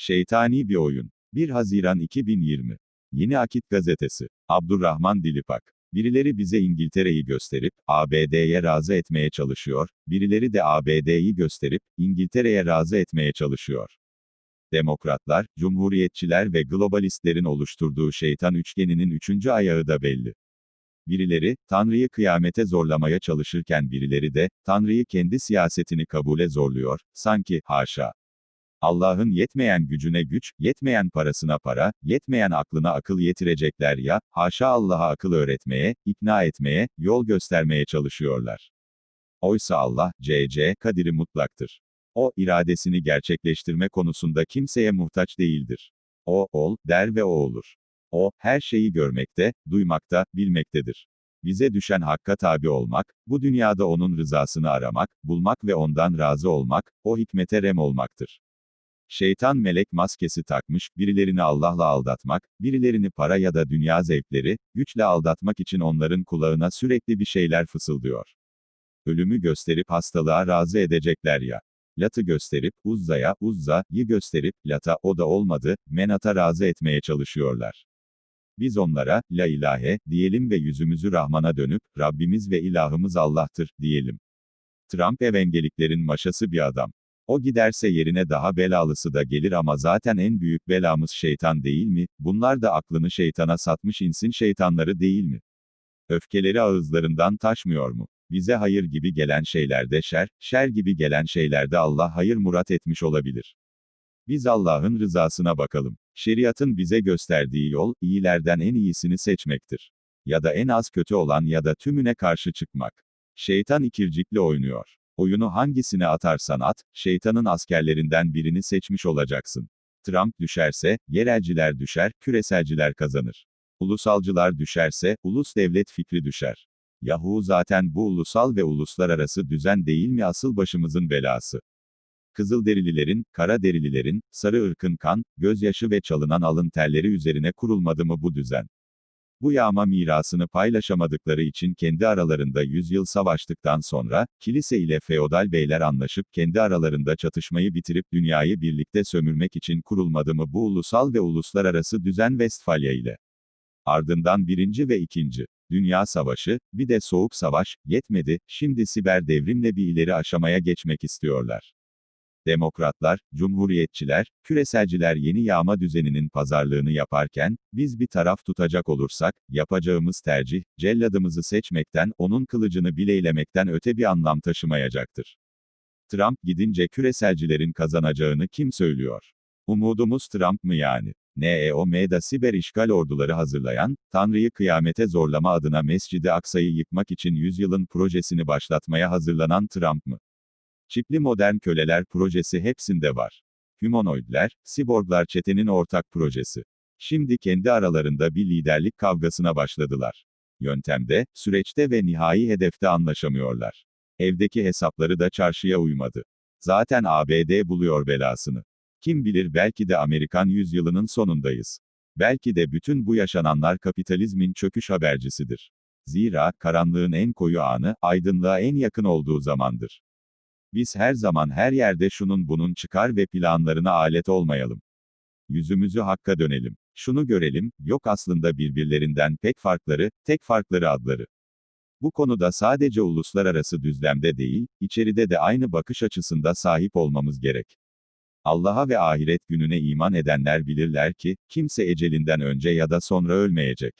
Şeytani bir oyun. 1 Haziran 2020. Yeni Akit Gazetesi. Abdurrahman Dilipak. Birileri bize İngiltere'yi gösterip, ABD'ye razı etmeye çalışıyor, birileri de ABD'yi gösterip, İngiltere'ye razı etmeye çalışıyor. Demokratlar, cumhuriyetçiler ve globalistlerin oluşturduğu şeytan üçgeninin üçüncü ayağı da belli. Birileri, Tanrı'yı kıyamete zorlamaya çalışırken birileri de, Tanrı'yı kendi siyasetini kabule zorluyor, sanki, haşa. Allah'ın yetmeyen gücüne güç, yetmeyen parasına para, yetmeyen aklına akıl yetirecekler ya, haşa Allah'a akıl öğretmeye, ikna etmeye, yol göstermeye çalışıyorlar. Oysa Allah, C.C. Kadir'i mutlaktır. O, iradesini gerçekleştirme konusunda kimseye muhtaç değildir. O, ol, der ve o olur. O, her şeyi görmekte, duymakta, bilmektedir. Bize düşen hakka tabi olmak, bu dünyada onun rızasını aramak, bulmak ve ondan razı olmak, o hikmete rem olmaktır. Şeytan melek maskesi takmış, birilerini Allah'la aldatmak, birilerini para ya da dünya zevkleri, güçle aldatmak için onların kulağına sürekli bir şeyler fısıldıyor. Ölümü gösterip hastalığa razı edecekler ya. Lat'ı gösterip, Uzza'ya, Uzza'yı gösterip, Lat'a, o da olmadı, Menat'a razı etmeye çalışıyorlar. Biz onlara, La ilahe, diyelim ve yüzümüzü Rahman'a dönüp, Rabbimiz ve ilahımız Allah'tır, diyelim. Trump evangeliklerin maşası bir adam. O giderse yerine daha belalısı da gelir ama zaten en büyük belamız şeytan değil mi? Bunlar da aklını şeytana satmış insin şeytanları değil mi? Öfkeleri ağızlarından taşmıyor mu? Bize hayır gibi gelen şeylerde şer, şer gibi gelen şeylerde Allah hayır murat etmiş olabilir. Biz Allah'ın rızasına bakalım. Şeriatın bize gösterdiği yol, iyilerden en iyisini seçmektir. Ya da en az kötü olan ya da tümüne karşı çıkmak. Şeytan ikircikli oynuyor. Oyunu hangisine atarsan at, şeytanın askerlerinden birini seçmiş olacaksın. Trump düşerse, yerelciler düşer, küreselciler kazanır. Ulusalcılar düşerse, ulus devlet fikri düşer. Yahu zaten bu ulusal ve uluslararası düzen değil mi asıl başımızın belası? Kızılderililerin, kara derililerin, sarı ırkın kan, gözyaşı ve çalınan alın terleri üzerine kurulmadı mı bu düzen? Bu yağma mirasını paylaşamadıkları için kendi aralarında yüzyıl savaştıktan sonra, kilise ile feodal beyler anlaşıp kendi aralarında çatışmayı bitirip dünyayı birlikte sömürmek için kurulmadı mı bu ulusal ve uluslararası düzen Westfalya ile? Ardından birinci ve ikinci. Dünya Savaşı, bir de Soğuk Savaş, yetmedi, şimdi siber devrimle bir ileri aşamaya geçmek istiyorlar. Demokratlar, cumhuriyetçiler, küreselciler yeni yağma düzeninin pazarlığını yaparken, biz bir taraf tutacak olursak, yapacağımız tercih, celladımızı seçmekten, onun kılıcını bileylemekten öte bir anlam taşımayacaktır. Trump gidince küreselcilerin kazanacağını kim söylüyor? Umudumuz Trump mı yani? NEOM'da siber işgal orduları hazırlayan, Tanrı'yı kıyamete zorlama adına Mescid-i Aksa'yı yıkmak için yüzyılın projesini başlatmaya hazırlanan Trump mı? Çipli modern köleler projesi hepsinde var. Humanoidler, siborglar çetenin ortak projesi. Şimdi kendi aralarında bir liderlik kavgasına başladılar. Yöntemde, süreçte ve nihai hedefte anlaşamıyorlar. Evdeki hesapları da çarşıya uymadı. Zaten ABD buluyor belasını. Kim bilir belki de Amerikan yüzyılının sonundayız. Belki de bütün bu yaşananlar kapitalizmin çöküş habercisidir. Zira, karanlığın en koyu anı, aydınlığa en yakın olduğu zamandır. Biz her zaman her yerde şunun bunun çıkar ve planlarına alet olmayalım. Yüzümüzü hakka dönelim. Şunu görelim, yok aslında birbirlerinden pek farkları, tek farkları adları. Bu konuda sadece uluslararası düzlemde değil, içeride de aynı bakış açısında sahip olmamız gerek. Allah'a ve ahiret gününe iman edenler bilirler ki, kimse ecelinden önce ya da sonra ölmeyecek.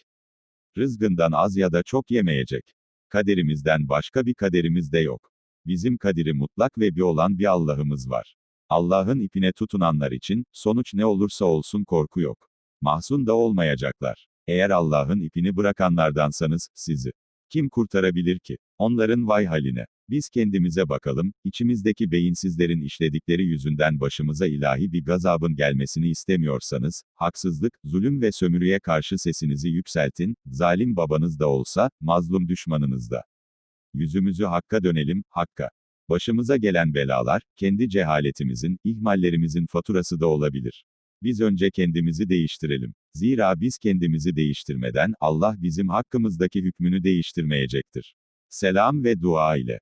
Rızgından az ya da çok yemeyecek. Kaderimizden başka bir kaderimiz de yok. Bizim kadiri mutlak ve bir olan bir Allah'ımız var. Allah'ın ipine tutunanlar için, sonuç ne olursa olsun korku yok. Mahzun da olmayacaklar. Eğer Allah'ın ipini bırakanlardansanız, sizi kim kurtarabilir ki? Onların vay haline. Biz kendimize bakalım, içimizdeki beyinsizlerin işledikleri yüzünden başımıza ilahi bir gazabın gelmesini istemiyorsanız, haksızlık, zulüm ve sömürüye karşı sesinizi yükseltin, zalim babanız da olsa, mazlum düşmanınız da. Yüzümüzü Hakk'a dönelim, Hakk'a. Başımıza gelen belalar, kendi cehaletimizin, ihmallerimizin faturası da olabilir. Biz önce kendimizi değiştirelim. Zira biz kendimizi değiştirmeden, Allah bizim hakkımızdaki hükmünü değiştirmeyecektir. Selam ve dua ile.